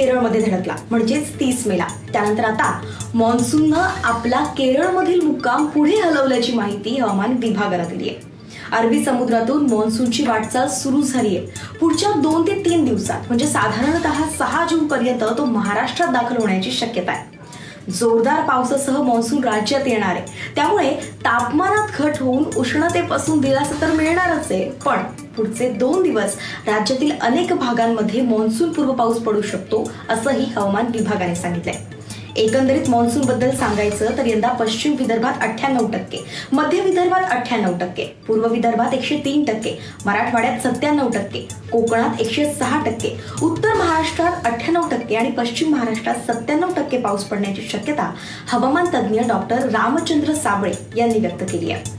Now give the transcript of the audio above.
केरळमध्ये धडकला म्हणजेच तीस मेला. त्यानंतर आता मान्सूननं आपला केरळमधील मुक्काम पुढे हलवल्याची माहिती हवामान विभागाला दिली आहे. अरबी समुद्रातून मान्सूनची वाटचाल सुरू झाली आहे पुढच्या दोन ते तीन दिवसात म्हणजे साधारणतः सहा जून पर्यंत तो महाराष्ट्रात दाखल होण्याची शक्यता आहे. जोरदार पावसासह मान्सून राज्यात येणार आहे. त्यामुळे तापमानात घट होऊन उष्णतेपासून दिलासा तर मिळणारच आहे पण पुढचे दोन दिवस राज्यातील अनेक भागांमध्ये मान्सून पूर्व पाऊस पडू शकतो असंही हवामान विभागाने सांगितलंय. एकंदरीत मान्सून बद्दल सांगायचं तर यंदा पश्चिम विदर्भात अठ्ठ्याण्णव टक्के मध्य विदर्भात अठ्ठ्याण्णव टक्के पूर्व विदर्भात एकशे तीन टक्के मराठवाड्यात सत्त्याण्णव टक्के कोकणात एकशे सहा टक्के उत्तर महाराष्ट्रात अठ्ठ्याण्णव टक्के आणि पश्चिम महाराष्ट्रात सत्त्याण्णव टक्के पाऊस पडण्याची शक्यता हवामान तज्ज्ञ डॉक्टर रामचंद्र साबळे यांनी व्यक्त केली आहे.